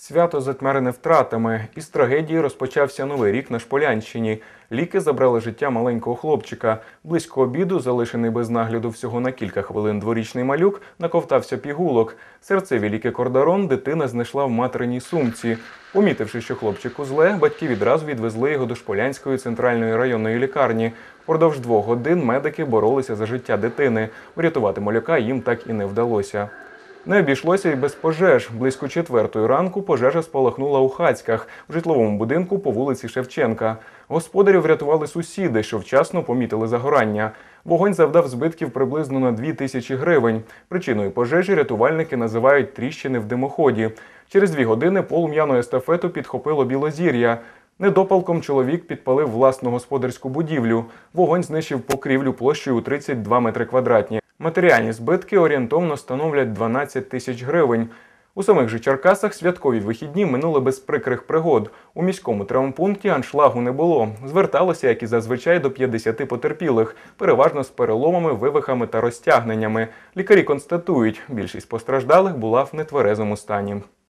Свято затьмарене втратами. Із трагедії розпочався новий рік на Шполянщині. Ліки забрали життя маленького хлопчика. Близько обіду, залишений без нагляду всього на кілька хвилин дворічний малюк, наковтався пігулок. Серцеві ліки Кордарон дитина знайшла в материній сумці. Помітивши, що хлопчику зле, батьки відразу відвезли його до Шполянської центральної районної лікарні. Впродовж двох годин медики боролися за життя дитини. Врятувати малюка їм так і не вдалося. Не обійшлося й без пожеж. Близько четвертої ранку пожежа спалахнула у Хацьках в житловому будинку по вулиці Шевченка. Господарів врятували сусіди, що вчасно помітили загорання. Вогонь завдав збитків приблизно на 2 тисячі гривень. Причиною пожежі рятувальники називають тріщини в димоході. Через дві години полум'яну естафету підхопило білозір'я. Недопалком чоловік підпалив власну господарську будівлю. Вогонь знищив покрівлю площею у 32 метри квадратні. Матеріальні збитки орієнтовно становлять 12 тисяч гривень. У самих же Черкасах святкові вихідні минули без прикрих пригод. У міському травмпункті аншлагу не було. Зверталося, як і зазвичай, до 50 потерпілих, переважно з переломами, вивихами та розтягненнями. Лікарі констатують, більшість постраждалих була в нетверезому стані.